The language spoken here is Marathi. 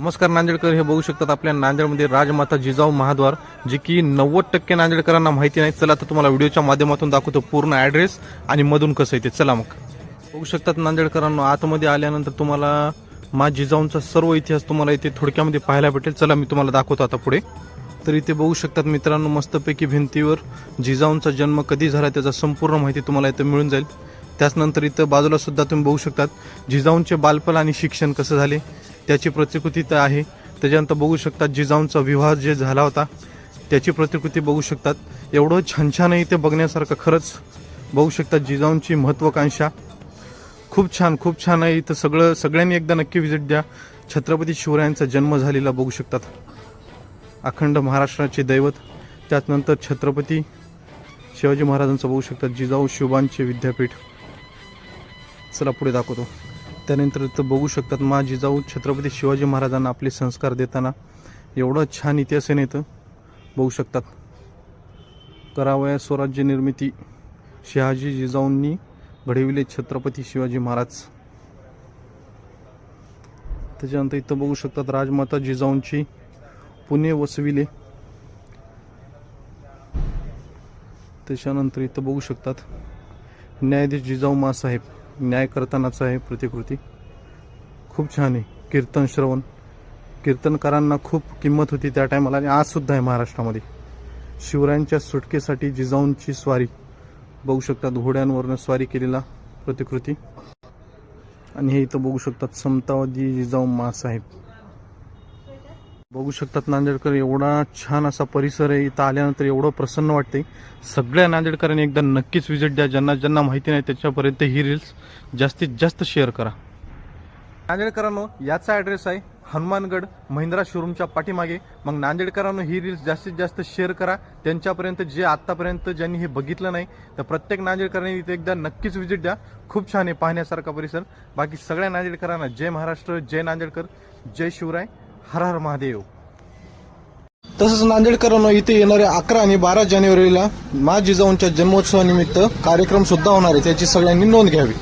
नमस्कार नांदेडकर. हे बघू शकतात आपल्या नांदेडमध्ये राजमाता जिजाऊ महाद्वार जे की नव्वद टक्के नांदेडकरांना माहिती नाही. चला तर तुम्हाला व्हिडिओच्या माध्यमातून दाखवतो पूर्ण ॲड्रेस आणि मधून कसं येते चला मग. बघू शकतात नांदेडकरांना आतमध्ये आल्यानंतर तुम्हाला मा जिजाऊंचा सर्व इतिहास तुम्हाला इथे थोडक्यामध्ये पाहायला भेटेल. चला मी तुम्हाला दाखवतो आता पुढे. तर इथे बघू शकतात मित्रांनो मस्तपैकी भिंतीवर जिजाऊंचा जन्म कधी झाला त्याचा संपूर्ण माहिती तुम्हाला इथं मिळून जाईल. त्याचनंतर इथं बाजूला सुद्धा तुम्ही बघू शकतात जिजाऊंचे बालपण आणि शिक्षण कसं झाले. त्याची प्रतिकृती तर आहे. त्याच्यानंतर बघू शकतात जिजाऊंचा विवाह जे झाला होता त्याची प्रतिकृती बघू शकतात. एवढं छान छान आहे इथे बघण्यासारखं खरंच. बघू शकतात जिजाऊंची महत्वाकांक्षा. खूप छान खूप छान आहे इथं सगळं सगळ्यांनी एकदा नक्की व्हिजिट द्या. छत्रपती शिवरायांचा जन्म झालेला बघू शकतात. अखंड महाराष्ट्राचे दैवत. त्याचनंतर छत्रपती शिवाजी महाराजांचं बघू शकतात जिजाऊ शिवबांचे विद्यापीठ. चला पुढे दाखवतो. त्यानंतर इथं बघू शकतात मा जिजाऊ छत्रपती शिवाजी महाराजांना आपले संस्कार देताना एवढं छान इतिहास आहे इथं. बघू शकतात. करावया स्वराज्य निर्मिती शहाजी जिजाऊंनी घडविले छत्रपती शिवाजी महाराज. त्याच्यानंतर इथं बघू शकतात राजमाता जिजाऊंची पुणे वसविले. त्याच्यानंतर इथं बघू शकतात न्यायाधीश जिजाऊ मासाहेब. न्याय करतानाचं आहे प्रतिकृती. खूप छान आहे. कीर्तन श्रवण. कीर्तनकारांना खूप किंमत होती त्या टायमाला आणि आज सुद्धा आहे महाराष्ट्रामध्ये. शिवरायांच्या सुटकेसाठी जिजाऊंची स्वारी. बघू शकतात घोड्यांवरनं स्वारी केलेला प्रतिकृती. आणि हे इथं बघू शकतात समतावादी जिजाऊ मासाहेब बघू शकतात नांदेडकर एवढा छान असा परिसर आहे. इथं आल्यानंतर एवढं प्रसन्न वाटते सगळ्या नांदेडकरांनी एकदा नक्कीच व्हिजिट द्या. ज्यांना ज्यांना माहिती नाही त्याच्यापर्यंत ही रील्स जास्तीत जास्त शेअर करा. नांदेडकरांनो याचा ॲड्रेस आहे हनुमानगड महिंद्रा शोरूमच्या पाठीमागे. मग नांदेडकरांनो ही रील्स जास्तीत जास्त शेअर करा. त्यांच्यापर्यंत जे आत्तापर्यंत ज्यांनी हे बघितलं नाही तर प्रत्येक नांदेडकरांनी इथे एकदा नक्कीच व्हिजिट द्या. खूप छान आहे पाहण्यासारखा परिसर. बाकी सगळ्या नांदेडकरांना जय महाराष्ट्र जय नांदेडकर जय शिवराय. हर हर महादेव. तसंच नांदेडकरांना इथे येणाऱ्या अकरा आणि बारा जानेवारीला मा जिजाऊंच्या जन्मोत्सवानिमित्त कार्यक्रम सुद्धा होणार आहे. त्याची सगळ्यांनी नोंद घ्यावी.